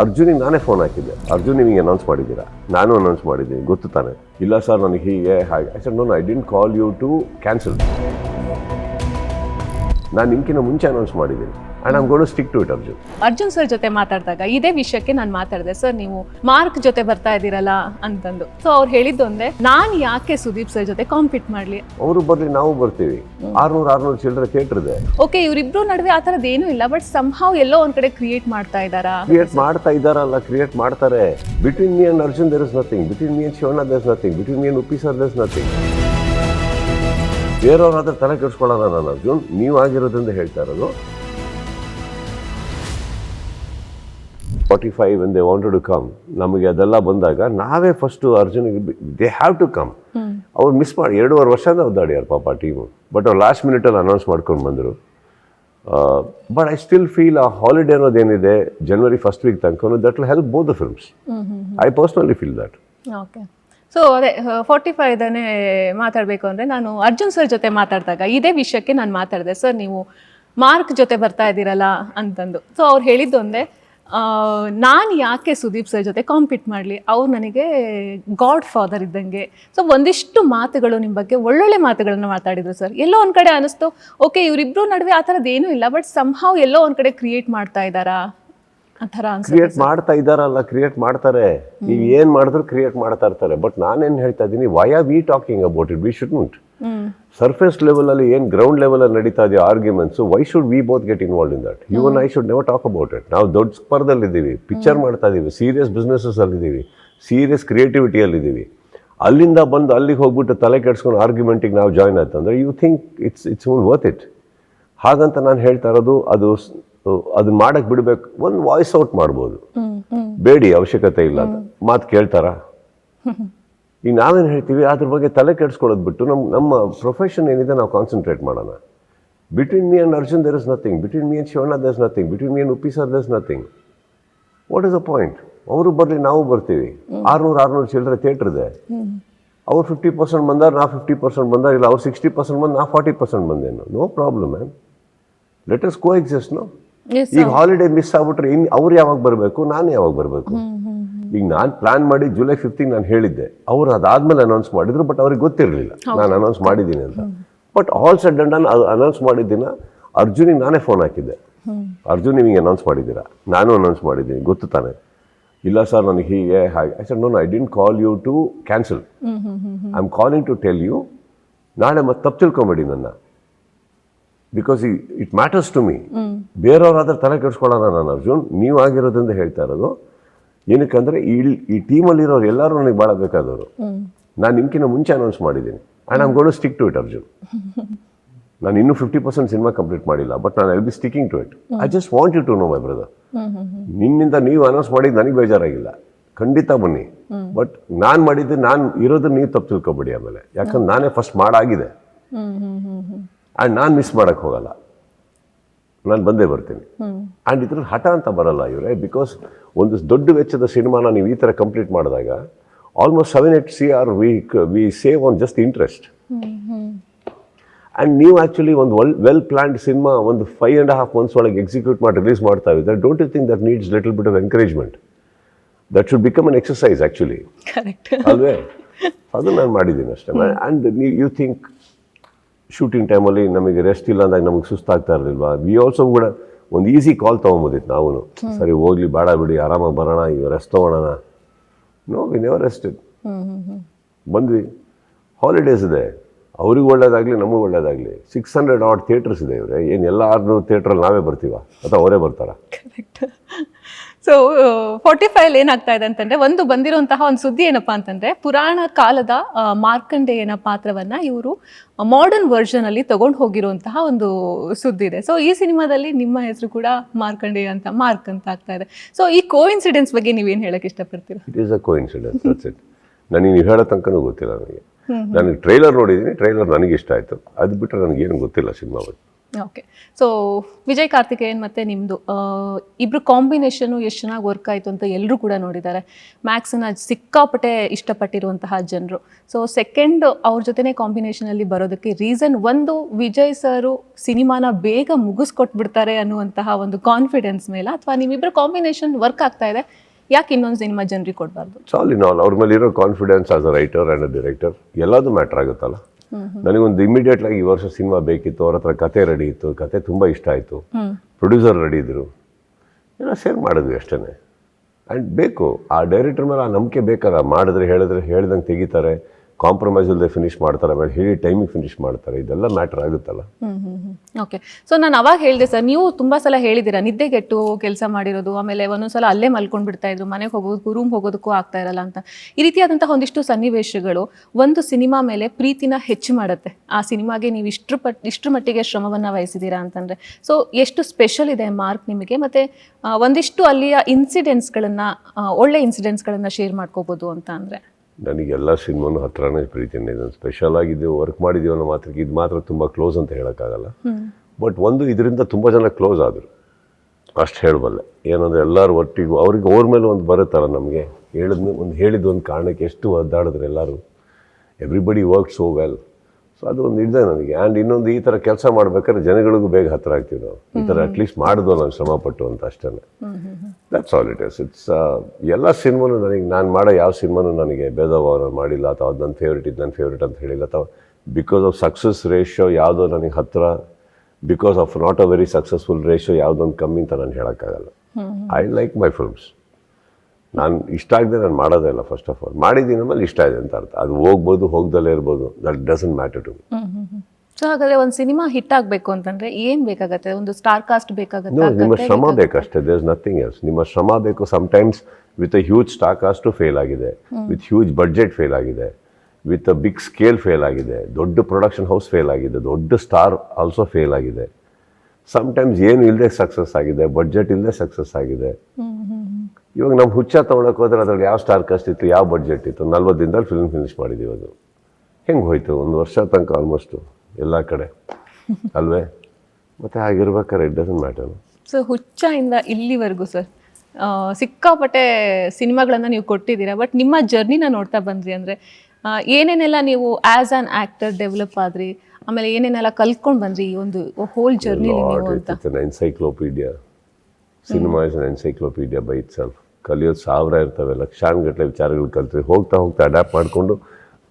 ಅರ್ಜುನಿಗೆ ನಾನೇ ಫೋನ್ ಹಾಕಿದ್ದೆ. ಅರ್ಜುನ್, ನಿಮಗೆ ಅನೌನ್ಸ್ ಮಾಡಿದ್ದೀರಾ? ನಾನು ಅನೌನ್ಸ್ ಮಾಡಿದ್ದೀನಿ. ಗೊತ್ತು ತಾನೆ. ಇಲ್ಲ ಸರ್ ನನಗೆ ಹೀಗೆ ಹಾಗೆ. I sir no I didn't call you to cancel ನಾನು ನಿಮ್ಗಿಂತ ಮುಂಚೆ ಅನೌನ್ಸ್ ಮಾಡಿದ್ದೀನಿ. And I'm good stick to it Arjun Arjun sir ಜೊತೆ ಮಾತಾಡಿದಾಗ ಇದೇ ವಿಷಯಕ್ಕೆ ನಾನು ಮಾತಾಡಿದೆ. ಸರ್ ನೀವು ಮಾರ್ಕ್ ಜೊತೆ ಬರ್ತಾ ಇದ್ದೀರಲ್ಲ ಅಂತಂದು. ಸೊ ಅವ್ರು ಹೇಳಿದ್ದು ಅಂದ್ರೆ ನಾನು ಯಾಕೆ ಸುದೀಪ್ ಸರ್ ಜೊತೆ ಕಾಂಪೀಟ್ ಮಾಡಲಿ? ಅವರು ಬರ್ಲಿ ನಾವು ಬರ್ತೀವಿ. ಆರ್ನೂರು ಆರ್ನೂರು ಚಿಲ್ಡ್ರ ಥಿಯೇಟರ್ ಇದೆ ಓಕೆ ಇವರಿಬ್ರು ನಡುವೆ ಆ ಥರದ್ದು ಏನೂ ಇಲ್ಲ ಬಟ್ ಸಂಹಾವ್ ಎಲ್ಲೋ ಒಂದ್ ಕಡೆ ಕ್ರಿಯೇಟ್ ಮಾಡ್ತಾ ಇದ್ದಾರಾ? ಕ್ರಿಯೇಟ್ ಮಾಡ್ತಾ ಇದ್ದಾರಲ್ಲ ಕ್ರಿಯೇಟ್ ಮಾಡ್ತಾರೆ. Between me and Arjun there is nothing between me and Shivanna there is nothing between me and Uppi sir there is nothing ಬೇರೆಯವ್ರಾದ್ರೆ ತಲೆ ಕೆಡಿಸ್ಕೊಳ್ಳೋಣ ನಾನು ಅರ್ಜುನ್. ನೀವು ಆಗಿರೋದ್ರಿಂದ ಹೇಳ್ತಾ ಇರೋದು. Forty five they wanted to come ನಮಗೆ ಅದೆಲ್ಲ ಬಂದಾಗ ನಾವೇ ಫಸ್ಟು ಅರ್ಜುನಿಗೆ ದೇ ಹ್ಯಾವ್ ಟು ಕಮ್ ಅವ್ರು ಮಿಸ್ ಮಾಡಿ, ಎರಡೂವರೆ ವರ್ಷದಿಂದ ಒದ್ದಾಡ್ಯಾರ ಪಾಪ ಟೀಮು ಬಟ್ ಅವ್ರು ಲಾಸ್ಟ್ ಮಿನಿಟಲ್ಲಿ ಅನೌನ್ಸ್ ಮಾಡ್ಕೊಂಡು ಬಂದರು. ಬಟ್ ಐ ಸ್ಟಿಲ್ ಫೀಲ್ ಆ ಹಾಲಿಡೇ ಅನ್ನೋದೇನಿದೆ ಜನವರಿ ಫಸ್ಟ್ ವೀಕ್ ತನಕ that will help both the films I personally feel that okay so ಅದೇ ಫೋರ್ಟಿ ಫೈವ್ದೇ ಮಾತಾಡಬೇಕು ಅಂದರೆ ನಾನು ಅರ್ಜುನ್ ಸರ್ ಜೊತೆ ಮಾತಾಡಿದಾಗ ಇದೇ ವಿಷಯಕ್ಕೆ ನಾನು ಮಾತಾಡಿದೆ ಸರ್ ನೀವು ಮಾರ್ಕ್ ಜೊತೆ ಬರ್ತಾ ಇದ್ದೀರಲ್ಲ ಅಂತಂದು. ಸೊ ಅವ್ರು ಹೇಳಿದ್ದು ಒಂದೇ ನಾನು ಯಾಕೆ ಸುದೀಪ್ ಸರ್ ಜೊತೆ ಕಾಂಪೀಟ್ ಮಾಡಲಿ? ಅವ್ರು ನನಗೆ ಗಾಡ್ ಫಾದರ್ ಇದ್ದಂಗೆ. ಸೊ ಒಂದಿಷ್ಟು ಮಾತುಗಳು ನಿಮ್ಮ ಬಗ್ಗೆ, ಒಳ್ಳೊಳ್ಳೆ ಮಾತುಗಳನ್ನು ಮಾತಾಡಿದ್ರು ಸರ್. ಎಲ್ಲೋ ಒಂದು ಕಡೆ ಅನಿಸ್ತು ಓಕೆ ಇವರಿಬ್ಬರು ನಡುವೆ ಆ ಥರದ್ದು ಇಲ್ಲ ಬಟ್ ಸಂಹಾವ್ ಎಲ್ಲೋ ಒಂದು ಕಡೆ ಕ್ರಿಯೇಟ್ ಮಾಡ್ತಾ ಇದ್ದಾರಾ? ಕ್ರಿಯೇಟ್ ಮಾಡ್ತಾ ಇದ್ದಾರಲ್ಲ ಕ್ರಿಯೇಟ್ ಮಾಡ್ತಾರೆ. ನೀವು ಏನ್ ಮಾಡಿದ್ರು ಕ್ರಿಯೇಟ್ ಮಾಡ್ತಾ ಇರ್ತಾರೆ. ಬಟ್ ನಾನೇನ್ ಹೇಳ್ತಾ ಇದ್ದೀನಿ why are we talking about it we should not surface ಲೆವೆಲಲ್ಲಿ ಏನ್ ಗ್ರೌಂಡ್ ಲೆವೆಲ್ ಅಲ್ಲಿ ನಡೀತಾ ಇದೆಯೋ arguments why should we both get involve in that you I should never talk about it ನಾವು ದೊಡ್ಡ ಸ್ಪರ್ಧಲ್ಲಿದ್ದೀವಿ ಪಿಕ್ಚರ್ ಮಾಡ್ತಾ ಇದ್ದೀವಿ ಸೀರಿಯಸ್ ಕ್ರಿಯೇಟಿವಿಟಿ ಸೀರಿಯಸ್ ಕ್ರಿಯೇಟಿವಿಟಿಯಲ್ಲಿದ್ದೀವಿ ಅಲ್ಲಿಂದ ಬಂದು ಅಲ್ಲಿಗೆ ಹೋಗ್ಬಿಟ್ಟು ತಲೆ ಕೆಡ್ಸ್ಕೊಂಡು ಆರ್ಗ್ಯುಮೆಂಟಿಗೆ ನಾವು ಜಾಯ್ನ್ ಆಯ್ತಂದ್ರೆ you think it's it's own worth it ಹಾಗಂತ ನಾನು ಹೇಳ್ತಾ ಇರೋದು ಅದು ಅದನ್ನ ಮಾಡಕ್ ಬಿಡಬೇಕು. ಒಂದು ವಾಯ್ಸ್ ಔಟ್ ಮಾಡ್ಬೋದು. ಬೇಡಿ ಅವಶ್ಯಕತೆ ಇಲ್ಲ ಮಾತು ಕೇಳ್ತಾರ? ಈಗ ನಾವೇನು ಹೇಳ್ತೀವಿ ಅದ್ರ ಬಗ್ಗೆ ತಲೆ ಕೆಡಿಸ್ಕೊಳ್ಳೋದು ಬಿಟ್ಟು ನಮ್ಮ ನಮ್ಮ ಪ್ರೊಫೆಷನ್ ಏನಿದೆ ನಾವು ಕಾನ್ಸಂಟ್ರೇಟ್ ಮಾಡೋಣ. Between me and Arjun there is nothing between me and Shivanna there is nothing between me and Uppi sir there is nothing what is a point ಅವರು ಬರಲಿ ನಾವು ಬರ್ತೀವಿ. ಆರ್ನೂರು ಆರ್ನೂರು ಚಿಲ್ಲರೆ ಥಿಯೇಟರ್ ಇದೆ. ಅವ್ರು ಫಿಫ್ಟಿ ಪರ್ಸೆಂಟ್ ಬಂದಾರ ನಾ ಫಿಫ್ಟಿ ಪರ್ಸೆಂಟ್ ಬಂದಾರ ಇಲ್ಲ ಅವ್ರು ಸಿಕ್ಸ್ಟಿ ಪರ್ಸೆಂಟ್ ಬಂದು ನಾ forty percent ಬಂದೇನು. No problem ma'am let us coexist no ಈಗ ಹಾಲಿಡೇ ಮಿಸ್ ಆಗ್ಬಿಟ್ರೆ ಇನ್ ಅವ್ರು ಯಾವಾಗ ಬರಬೇಕು? ನಾನು ಯಾವಾಗ ಬರಬೇಕು? ಈಗ ನಾನು ಪ್ಲಾನ್ ಮಾಡಿ ಜುಲೈ ಫಿಫ್ಟಿಗೆ ನಾನು ಹೇಳಿದ್ದೆ. ಅವ್ರು ಅದಾದ್ಮೇಲೆ ಅನೌನ್ಸ್ ಮಾಡಿದ್ರು ಬಟ್ ಅವ್ರಿಗೆ ಗೊತ್ತಿರಲಿಲ್ಲ. ನಾನು ಅನೌನ್ಸ್ ಮಾಡಿದ್ದೀನಿ ಅಂತ. But all said and announce ಮಾಡಿದ್ದೀನ ಅರ್ಜುನಿಗೆ ನಾನೇ ಫೋನ್ ಹಾಕಿದ್ದೆ. ಅರ್ಜುನ್ ನಿಮಗೆ ಅನೌನ್ಸ್ ಮಾಡಿದ್ದೀರಾ? ನಾನು ಅನೌನ್ಸ್ ಮಾಡಿದ್ದೀನಿ. ಗೊತ್ತು ತಾನೆ? ಇಲ್ಲ ಸರ್ ನನಗೆ ಹೀಗೆ ಹಾಗೆ. I sir no I didn't call you to cancel I am calling to tell you ನಾಳೆ ಮತ್ತೆ ತಪ್ಪು ತಿಳ್ಕೊಂಬೇಡಿ ನನ್ನ. Because it matters to me ಬೇರೆಯವರಾದ್ರೆ ತಲೆ ಕೆಡಿಸ್ಕೊಳ್ಳೋಣ ನಾನು ಅರ್ಜುನ್. ನೀವು ಆಗಿರೋದ್ರಿಂದ ಹೇಳ್ತಾ ಇರೋದು ಏನಕ್ಕಂದ್ರೆ ಈ ಈ ಟೀಮಲ್ಲಿರೋರು ಎಲ್ಲರೂ ನನಗೆ ಭಾಳ ಬೇಕಾದವರು. ನಾನು ನಿಮ್ಗಿಂತ ಮುಂಚೆ ಅನೌನ್ಸ್ ಮಾಡಿದ್ದೀನಿ. And I'm good stick to it Arjun. ನಾನು ಇನ್ನೂ ಫಿಫ್ಟಿ ಪರ್ಸೆಂಟ್ ಸಿನಿಮಾ ಕಂಪ್ಲೀಟ್ ಮಾಡಿಲ್ಲ ಬಟ್ ನಾನು I be sticking to it I just want you to know my brother ನಿನ್ನಿಂದ ನೀವು ಅನೌನ್ಸ್ ಮಾಡಿದ್ದು ನನಗೆ ಬೇಜಾರಾಗಿಲ್ಲ. ಖಂಡಿತ ಬನ್ನಿ. ಬಟ್ ನಾನು ಮಾಡಿದ್ದು ನಾನು ಇರೋದು ನೀವು ತಪ್ಪು ತಿಳ್ಕೊಬೇಡಿ ಆಮೇಲೆ. ಯಾಕಂದ್ರೆ ನಾನೇ ಫಸ್ಟ್ ಮಾಡಾಗಿದೆ. ಆ್ಯಂಡ್ ನಾನು ಮಿಸ್ ಮಾಡೋಕ್ಕೆ ಹೋಗಲ್ಲ. ನಾನು ಬಂದೇ ಬರ್ತೀನಿ. ಆ್ಯಂಡ್ ಇದ್ರಲ್ಲಿ ಹಠ ಅಂತ ಬರಲ್ಲ ಇವರೇ ಬಿಕಾಸ್ ಒಂದು ದೊಡ್ಡ ವೆಚ್ಚದ ಸಿನಿಮಾನ ನೀವು ಈ ಥರ ಕಂಪ್ಲೀಟ್ ಮಾಡಿದಾಗ almost seven eight C R V V save on just interest and ನೀವು ಆ್ಯಕ್ಚುಲಿ ಒಂದು ವೆಲ್ ವೆಲ್ ಪ್ಲಾನ್ಡ್ ಸಿನಿಮಾ ಒಂದು ಫೈವ್ ಆ್ಯಂಡ್ ಹಾಫ್ ಮಂತ್ಸ್ ಒಳಗೆ ಎಕ್ಸಿಕ್ಯೂಟ್ ಮಾಡಿ ರಿಲೀಸ್ ಮಾಡ್ತಾ ಇದ್ದಾರೆ don't you think that needs little bit of encouragement that should become an exercise actually ಅಲ್ವೇ? ಅದು ನಾನು ಮಾಡಿದ್ದೀನಿ ಅಷ್ಟೇ. ಆ್ಯಂಡ್ ನೀವು ಯು ಥಿಂಕ್ ಶೂಟಿಂಗ್ ಟೈಮಲ್ಲಿ ನಮಗೆ ರೆಸ್ಟ್ ಇಲ್ಲ ಅಂದಾಗ ನಮಗೆ ಸುಸ್ತಾಗ್ತಾ ಇರಲಿಲ್ವಾ? ವಿ ಆಲ್ಸೋ ಕೂಡ ಒಂದು ಈಸಿ ಕಾಲ್ ತೊಗೊಂಬೋದಿತ್ತು ನಾವು ಸರಿ ಹೋಗ್ಲಿ ಬೇಡ ಬಿಡಿ ಆರಾಮಾಗಿ ಬರೋಣ ಈಗ ರೆಸ್ಟ್ ತೊಗೊಳೋಣ ನೋ ವಿ ನೆವರ್ ರೆಸ್ಟೆಡ್ ಬಂದ್ವಿ. ಹಾಲಿಡೇಸ್ ಇದೆ. ಅವ್ರಿಗೆ ಒಳ್ಳೇದಾಗಲಿ ನಮಗೆ ಒಳ್ಳೇದಾಗಲಿ. ಸಿಕ್ಸ್ ಹಂಡ್ರೆಡ್ ಆಟ್ ಥಿಯೇಟರ್ಸ್ ಇದೆ ಇವರೇ. ಏನು ಎಲ್ಲ ಆರ್ನೂರು ಥಿಯೇಟ್ರಲ್ಲಿ ನಾವೇ ಬರ್ತೀವ? ಅಥವಾ ಅವರೇ ಬರ್ತಾರಾ? ಕರೆಕ್ಟ್ ಸೊ ಫೋರ್ಟಿ ಫೈವ್ ಏನಾಗ್ತಾ ಇದೆ ಅಂತಂದ್ರೆ ಒಂದು ಬಂದಿರುವಂತಹ ಒಂದು ಸುದ್ದಿ ಏನಪ್ಪಾ ಅಂತಂದ್ರೆ ಪುರಾಣ ಕಾಲದ ಮಾರ್ಕಂಡೇಯನ ಪಾತ್ರವನ್ನ ಇವರು ಮಾಡರ್ನ್ ವರ್ಷನ್ ಅಲ್ಲಿ ತಗೊಂಡು ಹೋಗಿರುವಂತಹ ಒಂದು ಸುದ್ದಿ ಇದೆ. ಸೊ ಈ ಸಿನಿಮಾದಲ್ಲಿ ನಿಮ್ಮ ಹೆಸರು ಕೂಡ ಮಾರ್ಕಂಡೇಯ ಅಂತ ಮಾರ್ಕ್ ಅಂತ ಆಗ್ತಾ ಇದೆ. ಸೊ ಈ ಕೋ ಇನ್ಸಿಡೆನ್ಸ್ ಬಗ್ಗೆ ನೀವೇನು ಹೇಳಕ್ ಇಷ್ಟಪಡ್ತೀರಾ? It is a coincidence that's it ನನಗೆ ನೀವು ಹೇಳೋ ತನಕನೂ ಗೊತ್ತಿಲ್ಲ ನನಗೆ. ನನಗೆ ಟ್ರೈಲರ್ ನೋಡಿದ್ದೀನಿ ಟ್ರೈಲರ್ ನನಗೆ ಇಷ್ಟ ಆಯಿತು. ಅದು ಬಿಟ್ಟರೆ ನನಗೇನು ಗೊತ್ತಿಲ್ಲ ಸಿನಿಮಾ ಬಗ್ಗೆ. ಓಕೆ ಸೊ ವಿಜಯ್ ಕಾರ್ತಿಕೇಯನ್ ಮತ್ತು ನಿಮ್ಮದು ಇಬ್ಬರು ಕಾಂಬಿನೇಷನು ಎಷ್ಟು ಚೆನ್ನಾಗಿ ವರ್ಕ್ ಆಯಿತು ಅಂತ ಎಲ್ಲರೂ ಕೂಡ ನೋಡಿದ್ದಾರೆ. ಮ್ಯಾಕ್ಸನ್ನ ಸಿಕ್ಕಾಪಟ್ಟೆ ಇಷ್ಟಪಟ್ಟಿರುವಂತಹ ಜನರು. ಸೊ ಸೆಕೆಂಡ್ ಅವ್ರ ಜೊತೆನೇ ಕಾಂಬಿನೇಷನಲ್ಲಿ ಬರೋದಕ್ಕೆ ರೀಸನ್ ಒಂದು, ವಿಜಯ್ ಸರು ಸಿನಿಮಾನ ಬೇಗ ಮುಗಿಸ್ಕೊಟ್ಬಿಡ್ತಾರೆ ಅನ್ನುವಂತಹ ಒಂದು ಕಾನ್ಫಿಡೆನ್ಸ್ ಮೇಲೆ ಅಥವಾ ನಿಮ್ಮಿಬ್ಬರ ಕಾಂಬಿನೇಷನ್ ವರ್ಕ್ ಆಗ್ತಾ ಇದೆ, ಯಾಕೆ ಇನ್ನೊಂದು ಸಿನಿಮಾ ಜನರಿಗೆ ಕೊಡಬಾರ್ದು? ಸಾಲ್ ಇನ್ ಆಲ್ ಅವ್ರ ಮೇಲೆ ಇರೋ confidence as a writer and a director ಎಲ್ಲದೂ ಮ್ಯಾಟ್ರ್ ಆಗುತ್ತಲ್ಲ? ನನಗೊಂದು ಇಮಿಡಿಯೇಟ್ ಆಗಿ ಈ ವರ್ಷ ಸಿನಿಮಾ ಬೇಕಿತ್ತು ಅವ್ರ ಹತ್ರ ಕತೆ ರೆಡಿ ಇತ್ತು. ಕತೆ ತುಂಬ ಇಷ್ಟ ಆಯಿತು. ಪ್ರೊಡ್ಯೂಸರ್ ರೆಡಿ ಇದ್ರು. ಎಲ್ಲ ಶೇರ್ ಮಾಡಿದ್ವಿ ಅಷ್ಟೇ ಆ್ಯಂಡ್ ಬೇಕು ಆ ಡೈರೆಕ್ಟರ್ ಮೇಲೆ ಆ ನಂಬಿಕೆ ಬೇಕಲ್ಲ ಮಾಡಿದ್ರೆ ಹೇಳಿದ್ರೆ ಹೇಳಿದಂಗೆ ತೆಗಿತಾರೆ. ಕಾಂಪ್ರಮೈಸ್ ಇಲ್ಲದೆ ಫಿನಿಶ್ ಮಾಡ್ತಾರೆ, ಆಮೇಲೆ ಹೇಳಿ ಟೈಮಿಗೆ ಫಿನಿಶ್ ಮಾಡ್ತಾರೆ, ಇದೆಲ್ಲ ಮ್ಯಾಟ್ರ್ ಆಗುತ್ತಲ್ಲ? ಓಕೆ ಸೊ ನಾನು ಅವಾಗ ಹೇಳಿದೆ ಸರ್ ನೀವು ತುಂಬ ಸಲ ಹೇಳಿದ್ದೀರಾ ನಿದ್ದೆಗೆಟ್ಟು ಕೆಲಸ ಮಾಡಿರೋದು, ಆಮೇಲೆ ಒಂದೊಂದ್ಸಲ ಅಲ್ಲೇ ಮಲ್ಕೊಂಡು ಬಿಡ್ತಾ ಇದ್ರು, ಮನೆಗೆ ಹೋಗೋದಕ್ಕೂ ರೂಮ್ ಹೋಗೋದಕ್ಕೂ ಆಗ್ತಾ ಇರಲ್ಲ ಅಂತ. ಈ ರೀತಿಯಾದಂಥ ಒಂದಿಷ್ಟು ಸನ್ನಿವೇಶಗಳು ಒಂದು ಸಿನಿಮಾ ಮೇಲೆ ಪ್ರೀತಿನ ಹೆಚ್ಚು ಮಾಡುತ್ತೆ. ಆ ಸಿನಿಮಾಗೆ ನೀವು ಇಷ್ಟು ಪಟ್, ಇಷ್ಟ್ರ ಮಟ್ಟಿಗೆ ಶ್ರಮವನ್ನು ವಹಿಸಿದ್ದೀರಾ ಅಂತಂದರೆ. ಸೊ ಎಷ್ಟು ಸ್ಪೆಷಲ್ ಇದೆ ಮಾರ್ಕ್ ನಿಮಗೆ? ಮತ್ತು ಒಂದಿಷ್ಟು ಅಲ್ಲಿಯ ಇನ್ಸಿಡೆಂಟ್ಸ್ಗಳನ್ನು ಒಳ್ಳೆ ಇನ್ಸಿಡೆಂಟ್ಸ್ಗಳನ್ನು ಶೇರ್ ಮಾಡ್ಕೋಬೋದು ಅಂತ ಅಂದರೆ. ನನಗೆ ಎಲ್ಲ ಸಿನಿಮಾನು ಹತ್ರನೇ ಪ್ರೀತಿನೇ ಇದನ್ನು ಸ್ಪೆಷಲ್ ಆಗಿದ್ದು ವರ್ಕ್ ಮಾಡಿದ್ದೀವಿ ಅನ್ನೋ ಮಾತ್ರಕ್ಕೆ ಇದು ಮಾತ್ರ ತುಂಬ ಕ್ಲೋಸ್ ಅಂತ ಹೇಳೋಕ್ಕಾಗಲ್ಲ. ಬಟ್ ಒಂದು ಇದರಿಂದ ತುಂಬ ಜನ ಕ್ಲೋಸ್ ಆದರು. ಅಷ್ಟು ಹೇಳಬಲ್ಲೆ. ಏನಂದರೆ ಎಲ್ಲರೂ ಒಟ್ಟಿಗೂ ಅವ್ರಿಗೆ ಅವ್ರ ಮೇಲೆ ಒಂದು ಬರುತ್ತಲ್ಲ ನಮಗೆ. ಹೇಳಿದ ಒಂದು ಹೇಳಿದ ಒಂದು ಕಾರಣಕ್ಕೆ ಎಷ್ಟು ಒದ್ದಾಡಿದ್ರು ಎಲ್ಲರೂ. Everybody work so well so ಅದು ಒಂದು ಇದೆ ನನಗೆ. ಆ್ಯಂಡ್ ಇನ್ನೊಂದು ಈ ಥರ ಕೆಲಸ ಮಾಡ್ಬೇಕಾದ್ರೆ ಜನಗಳಿಗೂ ಬೇಗ ಹತ್ತಿರ ಆಗ್ತೀವಿ ನಾವು. ಈ ಥರ ಅಟ್ಲೀಸ್ಟ್ ಮಾಡಿದ್ವು ನಾವು ಶ್ರಮಪಟ್ಟು ಅಂತ ಅಷ್ಟೇ that's all it is it's ಎಲ್ಲ ಸಿನಿಮಾನು ನನಗೆ ನಾನು ಮಾಡೋ ಯಾವ ಸಿನಿಮಾನು ನನಗೆ ಭೇದಭಾವನ ನಾನು ಮಾಡಿಲ್ಲ. ಅಥವಾ ಅದು ನನ್ನ ಫೇವ್ರೇಟ್ ಇದು ನನ್ನ ಫೇವ್ರೇಟ್ ಅಂತ ಹೇಳಿಲ್ಲ. ಅಥವಾ ಬಿಕಾಸ್ ಆಫ್ ಸಕ್ಸಸ್ ರೇಷಿಯೋ ಯಾವುದೋ ನನಗೆ ಹತ್ತಿರ because of not a very successful ratio ಯಾವುದೊಂದು ಕಮ್ಮಿ ಅಂತ ನಾನು ಹೇಳೋಕ್ಕಾಗಲ್ಲ. ಐ ಲೈಕ್ ಮೈ ಫಿಲ್ಮ್ಸ್ ನಾನು ಇಷ್ಟ ಆಗದೆ ನಾನು ಮಾಡೋದೇ ಇಲ್ಲ ಫಸ್ಟ್ ಆಫ್ ಆಲ್ ಮಾಡಿದ್ದೀನಿ ಆಮೇಲೆ ಇಷ್ಟ ಇದೆ ಅಂತ ಅರ್ಥ. ಅದು ಹೋಗ್ಬೋದು ಹೋಗ್ದಲ್ಲೇ ಇರ್ಬೋದು. That doesn't matter to so ಹಾಗಾದ್ರೆ ಒಂದು ಸಿನಿಮಾ ಹಿಟ್ ಆಗಬೇಕು ಅಂತಂದ್ರೆ ಏನು ಬೇಕಾಗತ್ತೆ? ಒಂದು ಸ್ಟಾರ್ ಕಾಸ್ಟ್ ಬೇಕಾಗುತ್ತೆ? ಬೇಕಾಗತ್ತೆ ನಿಮ್ಮ ಶ್ರಮ ಬೇಕಷ್ಟೇ. ದೇರ್ ಇಸ್ ನಥಿಂಗ್ ಎಲ್ಸ್ ನಿಮ್ಮ ಶ್ರಮ ಬೇಕು sometimes with a huge star cast fail ಆಗಿದೆ. ವಿತ್ ಹ್ಯೂಜ್ ಬಡ್ಜೆಟ್ ಫೇಲ್ ಆಗಿದೆ. With a big scale fail ಆಗಿದೆ. ದೊಡ್ಡ ಪ್ರೊಡಕ್ಷನ್ ಹೌಸ್ ಫೇಲ್ ಆಗಿದೆ. ದೊಡ್ಡ ಸ್ಟಾರ್ ಆಲ್ಸೋ ಫೇಲ್ ಆಗಿದೆ. ಸಮ್ಟೈಮ್ಸ್ ಏನು ಇಲ್ಲದೆ ಸಕ್ಸಸ್ ಆಗಿದೆ ಬಡ್ಜೆಟ್ ಇಲ್ಲದೆ ಸಕ್ಸಸ್ ಆಗಿದೆ. ಇವಾಗ ನಾವು ಹುಚ್ಚ ತೊಗೊಳಕ್ಕೆ ಹೋದ್ರೆ ಅದ್ರಲ್ಲಿ ಯಾವ ಸ್ಟಾರ್ ಕಾಸ್ಟ್ ಇತ್ತು ಯಾವ ಬಡ್ಜೆಟ್ ಇತ್ತು? ನಲ್ವತ್ತು ದಿನದಲ್ಲಿ ಫಿಲ್ಮ್ ಫಿನಿಶ್ ಮಾಡಿದ್ದೀವಿ ಅದು ಹೆಂಗೆ ಹೋಯ್ತು? ಒಂದು ವರ್ಷ ತನಕ ಆಲ್ಮೋಸ್ಟು ಎಲ್ಲ ಕಡೆ. ಅಲ್ವೇ? ಮತ್ತು ಹಾಗಿರ್ಬೇಕಾದ್ರೆ ಇಟ್ ಡಸನ್ ಮ್ಯಾಟರ್ ಸೊ ಹುಚ್ಚ ಇಂದ ಇಲ್ಲಿವರೆಗೂ ಸರ್ ಸಿಕ್ಕಾಪಟ್ಟೆ ಸಿನಿಮಾಗಳನ್ನು ನೀವು ಕೊಟ್ಟಿದ್ದೀರಾ ಬಟ್ ನಿಮ್ಮ ಜರ್ನಿನ ನೋಡ್ತಾ ಬಂದ್ರಿ ಅಂದರೆ ಏನೇನೆಲ್ಲ ನೀವು ಆ್ಯಸ್ ಆನ್ ಆ್ಯಕ್ಟರ್ ಡೆವಲಪ್ ಆದ್ರಿ ಆಮೇಲೆ ಏನೇನೆಲ್ಲ ಕಲ್ತ್ಕೊಂಡು ಬಂದ್ರಿ ಈ ಒಂದು whole journey encyclopedia cinema is an encyclopedia by itself ಕಲಿಯೋದು ಸಾವಿರ ಇರ್ತವೆ. ಲಕ್ಷಾನುಗಟ್ಟಲೆ ವಿಚಾರಗಳು ಕಲ್ತೀವಿ ಹೋಗ್ತಾ ಹೋಗ್ತಾ ಅಡ್ಯಾಪ್ಟ್ ಮಾಡಿಕೊಂಡು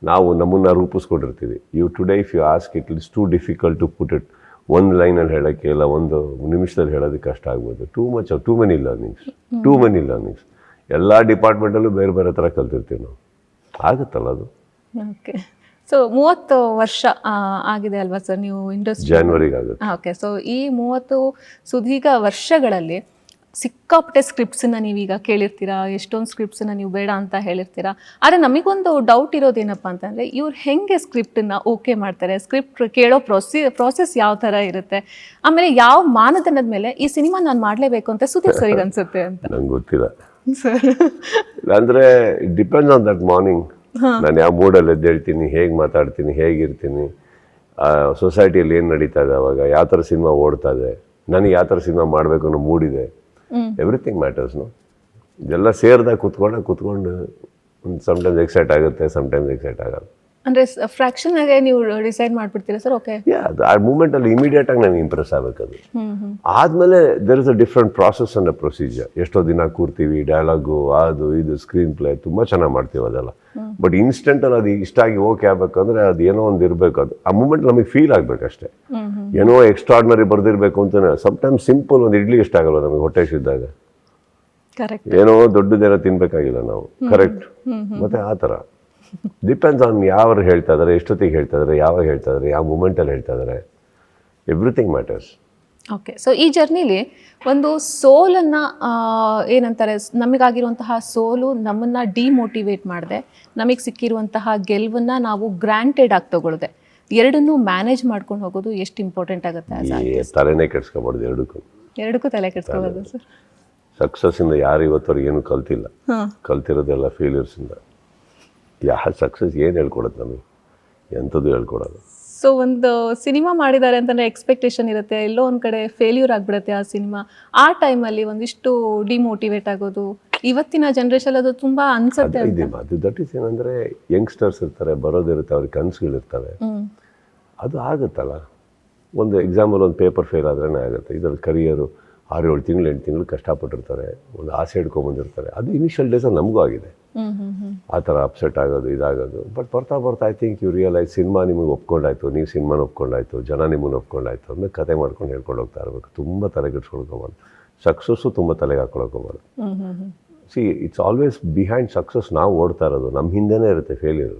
ನಾವು ನಮ್ಮನ್ನು ರೂಪಿಸ್ಕೊಂಡಿರ್ತೀವಿ. You today if you ask it is too difficult to put it ಒಂದು ಲೈನಲ್ಲಿ ಹೇಳೋಕ್ಕೆ ಇಲ್ಲ ಒಂದು ನಿಮಿಷದಲ್ಲಿ ಹೇಳೋದಕ್ಕೆ ಕಷ್ಟ ಆಗ್ಬೋದು. Too much too many learnings too many learnings ಎಲ್ಲ ಡಿಪಾರ್ಟ್ಮೆಂಟಲ್ಲೂ ಬೇರೆ ಬೇರೆ ಥರ ಕಲ್ತಿರ್ತೀವಿ ನಾವು. ಆಗುತ್ತಲ್ಲ ಅದು? ಓಕೆ ಸೊ ಮೂವತ್ತು ವರ್ಷ ಆಗಿದೆ ಅಲ್ವಾ ಸರ್? ನೀವು ಇಂಡಸ್ಟ್ರಿ ಜಾನ್ವರಿಗೆ ಆಗುತ್ತೆ. ಓಕೆ ಸೊ ಈ ಮೂವತ್ತು ಸುದೀರ್ಘ ವರ್ಷಗಳಲ್ಲಿ ಸಿಕ್ಕಾಪಟ್ಟೆ ಸ್ಕ್ರಿಪ್ಟ್ಸನ್ನ ನೀವೀಗ ಕೇಳಿರ್ತೀರಾ? ಎಷ್ಟೊಂದು ಸ್ಕ್ರಿಪ್ಟ್ಸನ್ನ ನೀವು ಬೇಡ ಅಂತ ಹೇಳಿರ್ತೀರಾ? ಆದರೆ ನಮಗೊಂದು ಡೌಟ್ ಇರೋದೇನಪ್ಪ ಅಂತಂದರೆ ಇವ್ರು ಹೆಂಗೆ ಸ್ಕ್ರಿಪ್ಟನ್ನು ಓಕೆ ಮಾಡ್ತಾರೆ? ಸ್ಕ್ರಿಪ್ಟ್ ಕೇಳೋ ಪ್ರೊಸಿ ಪ್ರಾಸೆಸ್ ಯಾವ ಥರ ಇರುತ್ತೆ? ಆಮೇಲೆ ಯಾವ ಮಾನದಂಡದ ಮೇಲೆ ಈ ಸಿನಿಮಾ ನಾನು ಮಾಡಲೇಬೇಕು ಅಂತ ಸುದೀಪ್ ಸರಿಗೆ ಅನಿಸುತ್ತೆ ಅಂತ. ನಂಗೆ ಗೊತ್ತಿಲ್ಲ. ಸರ್. ಅಂದರೆ it depends on that morning ನಾನು ಯಾವ ಮೂಡಲ್ಲಿ ಎದ್ದೇಳ್ತೀನಿ ಹೇಗೆ ಮಾತಾಡ್ತೀನಿ ಹೇಗಿರ್ತೀನಿ ಸೊಸೈಟಿಯಲ್ಲಿ ಏನು ನಡೀತಾ ಇದೆ ಅವಾಗ ಯಾವ ಥರ ಸಿನಿಮಾ ಓಡ್ತಾ ಇದೆ ನನಗೆ ಯಾವ ಥರ ಸಿನಿಮಾ ಮಾಡಬೇಕು ಅನ್ನೋ ಮೂಡಿದೆ ಎವ್ರಿಥಿಂಗ್ ಮ್ಯಾಟರ್ಸ್ನು ಇದೆಲ್ಲ ಸೇರಿದಾಗ ಕೂತ್ಕೊಂಡಾಗ ಕುತ್ಕೊಂಡು ಒಂದು ಸಮ್ಟೈಮ್ಸ್ ಎಕ್ಸೈಟ್ ಆಗುತ್ತೆ ಸಮ್ಟೈಮ್ಸ್ ಎಕ್ಸೈಟ್ ಆಗಲ್ಲ. ಅಂದರೆ ಫ್ರಾಕ್ಷನ್ ಆಗಿ ನೀವು ಡಿಸೈಡ್ ಮಾಡ್ಬಿಡ್ತೀರಾ ಸರ್ ಓಕೆ ಯಾ ಮೂಮೆಂಟ್ ಅಲ್ಲಿ ಇಮಿಡಿಯೇಟ್ ಆಗಿ ನನಗೆ ಇಂಪ್ರೆಸ್ ಆಗಬೇಕದು. ಆದ್ಮೇಲೆ there is a different process and procedure ಎಷ್ಟೋ ದಿನ ಕೂರ್ತೀವಿ ಡೈಲಾಗು ಅದು ಇದು ಸ್ಕ್ರೀನ್ ಪ್ಲೇ ತುಂಬಾ ಚೆನ್ನಾಗಿ ಮಾಡ್ತೀವಿ ಅದೆಲ್ಲ. ಬಟ್ ಇನ್ಸ್ಟೆಂಟಲ್ಲಿ ಅದು ಇಷ್ಟ ಆಗಿ ಓಕೆ ಆಗ್ಬೇಕಂದ್ರೆ ಅದು ಏನೋ ಒಂದು ಇರಬೇಕು ಅದು. ಆ ಮೂಮೆಂಟ್ ನಮಗೆ ಫೀಲ್ ಆಗ್ಬೇಕಷ್ಟೇ ಏನೋ ಎಕ್ಸ್ಟ್ರಾರ್ಡ್ನರಿ ಬರ್ದಿರ್ಬೇಕು ಅಂತ ಸಮ್ಟೈಮ್ಸ್ ಸಿಂಪಲ್ ಒಂದು ಇಡ್ಲಿ ಇಷ್ಟ ಆಗಲ್ಲ ನಮಗೆ ಹೊಟ್ಟೆ ಇದ್ದಾಗ ಏನೋ ದೊಡ್ಡದೇನೋ ತಿನ್ಬೇಕಾಗಿಲ್ಲ ನಾವು. ಕರೆಕ್ಟ್ ಮತ್ತೆ ಆ ಥರ ಡಿಪೆಂಡ್ಸ್ ಆನ್ ಯಾವ್ರು ಹೇಳ್ತಾ ಇದಾರೆ ಎಷ್ಟೊತ್ತಿಗೆ ಹೇಳ್ತಾ ಇದಾರೆ ಯಾವಾಗ ಹೇಳ್ತಾ ಇದಾರೆ ಯಾವ ಮೂಮೆಂಟಲ್ಲಿ ಹೇಳ್ತಾ ಇದಾರೆ. ಎವ್ರಿಥಿಂಗ್ ಮ್ಯಾಟರ್ಸ್ ಓಕೆ ಸೊ ಈ ಜರ್ನಿಲಿ ಒಂದು ಸೋಲನ್ನು ಏನಂತಾರೆ ನಮಗಾಗಿರುವಂತಹ ಸೋಲು ನಮ್ಮನ್ನು ಡಿಮೋಟಿವೇಟ್ ಮಾಡಿದೆ ನಮಗೆ ಸಿಕ್ಕಿರುವಂತಹ ಗೆಲುವನ್ನು ನಾವು ಗ್ರಾಂಟೆಡ್ ಆಗಿ ತಗೊಳ್ದೆ. ಎರಡನ್ನೂ ಮ್ಯಾನೇಜ್ ಮಾಡ್ಕೊಂಡು ಹೋಗೋದು ಎಷ್ಟು ಇಂಪಾರ್ಟೆಂಟ್ ಆಗುತ್ತೆ ತಲೆನೇ ಕೆಡ್ಸ್ಕೊಬಾರ್ದು ಎರಡಕ್ಕೂ. ಎರಡಕ್ಕೂ ತಲೆ ಕೆಡ್ಸ್ಕೋಬೋದು ಸರ್ ಸಕ್ಸಸ್ಸಿಂದ ಯಾರು ಇವತ್ತವರೆಗೆ ಏನೂ ಕಲ್ತಿಲ್ಲ. ಕಲ್ತಿರೋದೆಲ್ಲ ಫೇಲ್ಯೂರ್ಸಿಂದ ಯಾವ ಸಕ್ಸಸ್ ಏನು ಹೇಳ್ಕೊಡೋದು ನಮಗೆ? ಎಂಥದ್ದು ಹೇಳ್ಕೊಡೋದು? ಸೊ ಒಂದು ಸಿನಿಮಾ ಮಾಡಿದ್ದಾರೆ ಅಂತಂದರೆ ಎಕ್ಸ್ಪೆಕ್ಟೇಷನ್ ಇರುತ್ತೆ. ಎಲ್ಲೋ ಒಂದು ಕಡೆ ಫೇಲ್ಯೂರ್ ಆಗಿಬಿಡುತ್ತೆ ಆ ಸಿನಿಮಾ ಆ ಟೈಮಲ್ಲಿ ಒಂದಿಷ್ಟು ಡಿಮೋಟಿವೇಟ್ ಆಗೋದು. ಇವತ್ತಿನ ಜನ್ರೇಷನ್ ಅದು ತುಂಬ ಅನ್ಸುತ್ತೆ ಇದೆ ಅದು ದಟ್ ಈಸ್ ಏನಂದರೆ ಯಂಗ್ಸ್ಟರ್ಸ್ ಇರ್ತಾರೆ ಬರೋದಿರುತ್ತೆ ಅವ್ರಿಗೆ ಕನಸುಗಳಿರ್ತವೆ. ಅದು ಆಗುತ್ತಲ್ಲ? ಒಂದು ಎಕ್ಸಾಂಪಲ್ ಒಂದು ಪೇಪರ್ ಫೇಲ್ ಆದ್ರೇ ಆಗುತ್ತೆ. ಇದ್ರಲ್ಲಿ ಕರಿಯರು ಆರು ಏಳು ತಿಂಗಳು ಎಂಟು ತಿಂಗಳು ಕಷ್ಟಪಟ್ಟಿರ್ತಾರೆ. ಒಂದು ಆಸೆ ಹಿಡ್ಕೊಂಬಂದಿರ್ತಾರೆ ಅದು ಇನಿಷಿಯಲ್ ಡೇಸಲ್ಲಿ ನಮಗೂ ಆಗಿದೆ. ಆ ಥರ ಅಪ್ಸೆಟ್ ಆಗೋದು ಇದಾಗೋದು. ಬಟ್ ಬರ್ತಾ ಬರ್ತಾ I think you realise cinema ನಿಮಗೆ ಒಪ್ಕೊಂಡಾಯ್ತು ನೀವು ಸಿನಿಮಾನ ಒಪ್ಕೊಂಡಾಯ್ತು ಜನ ನಿಮ್ಮನ್ನು ಒಪ್ಕೊಂಡಾಯ್ತು ಅಂದರೆ ಕತೆ ಮಾಡ್ಕೊಂಡು ಹೇಳ್ಕೊಂಡು ಹೋಗ್ತಾ ಇರಬೇಕು. ತುಂಬ ತಲೆಗೆಡ್ಸ್ಕೊಳ್ಕೊಬಾರ್ದು ಸಕ್ಸಸ್ಸು ತುಂಬ ತಲೆಗೆ ಹಾಕ್ಕೊಳ್ಕೊಬಾರ್ದು see it's always behind success ನಾವು ಓಡ್ತಾ ಇರೋದು. ನಮ್ಮ ಹಿಂದೆನೇ ಇರುತ್ತೆ ಫೇಲ್ಯೂರು